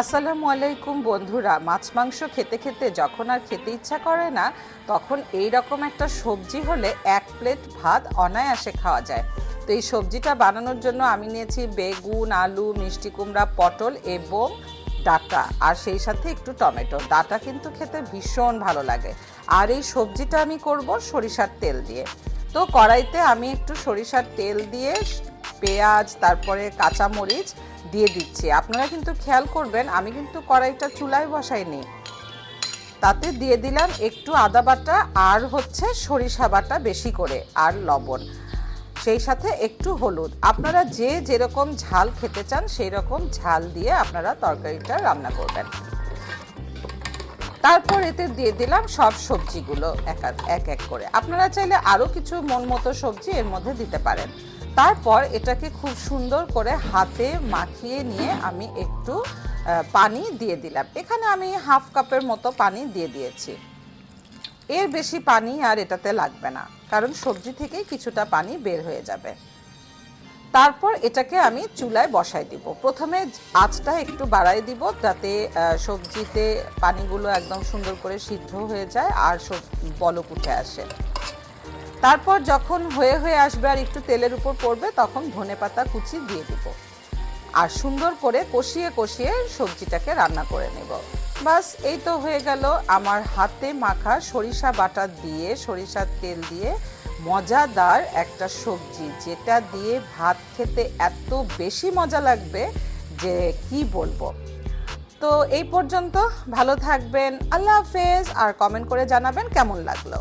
আসসালামু আলাইকুম বন্ধুরা, মাছ মাংস খেতে খেতে যখন আর খেতে ইচ্ছা করে না, তখন এই রকম একটা সবজি হলে এক প্লেট ভাত অনায়াসে খাওয়া যায়। তো এই সবজিটা বানানোর জন্য আমি নিয়েছি বেগুন, আলু, মিষ্টি কুমড়া, পটল এবং ডাটা, আর সেই সাথে একটু টমেটো। ডাটা কিন্তু খেতে ভীষণ ভালো লাগে। আর এই সবজিটা আমি করব সরিষার তেল দিয়ে। তো কড়াইতে আমি একটু সরিষার তেল দিয়ে পেঁয়াজ, তারপরে কাঁচামরিচ দিয়ে দিচ্ছি। আপনারা কিন্তু খেয়াল করবেন, আমি কিন্তু কড়াইটা চুলায় বসাইনি। তাতে দিয়ে দিলাম একটু আদা বাটা আর হচ্ছে সরিষা বাটা বেশি করে আর লবণ। সেই সাথে একটু হলুদ। আপনারা যে যেরকম ঝাল খেতে চান সেই রকম ঝাল দিয়ে আপনারা তরকারিটা রান্না করবেন। তারপর এতে দিয়ে দিলাম সব সবজিগুলো এক এক করে। আপনারা চাইলে আরও কিছু মন মতো সবজি এর মধ্যে দিতে পারেন। তারপর এটাকে খুব সুন্দর করে হাতে মাখিয়ে নিয়ে আমি একটু পানি দিয়ে দিলাম। এখানে আমি হাফ কাপের মতো পানি দিয়ে দিয়েছি। এর বেশি পানি আর এটাতে লাগবে না, কারণ সবজি থেকেই কিছুটা পানি বের হয়ে যাবে। তারপর এটাকে আমি চুলায় বসাই দিব। প্রথমে আঁচটা একটু বাড়াই দিব যাতে সবজিতে পানিগুলো একদম সুন্দর করে সিদ্ধ হয়ে যায় আর সব বলক উঠে আসে। তারপর যখন হয়ে হয়ে আসবে আর একটু তেলের উপর পড়বে, তখন ধনে পাতা কুচি দিয়ে দিব। আর সুন্দর করে কষিয়ে কষিয়ে সবজিটাকে রান্না করে নেব। বাস, এই তো হয়ে গেল আমার হাতে মাখা সরিষা বাটা দিয়ে, সরিষার তেল দিয়ে মজাদার একটা সবজি, যেটা দিয়ে ভাত খেতে এত বেশি মজা লাগবে যে কি বলব। তো এই পর্যন্ত, ভালো থাকবেন, আল্লাহ হাফেজ, আর কমেন্ট করে জানাবেন কেমন লাগল।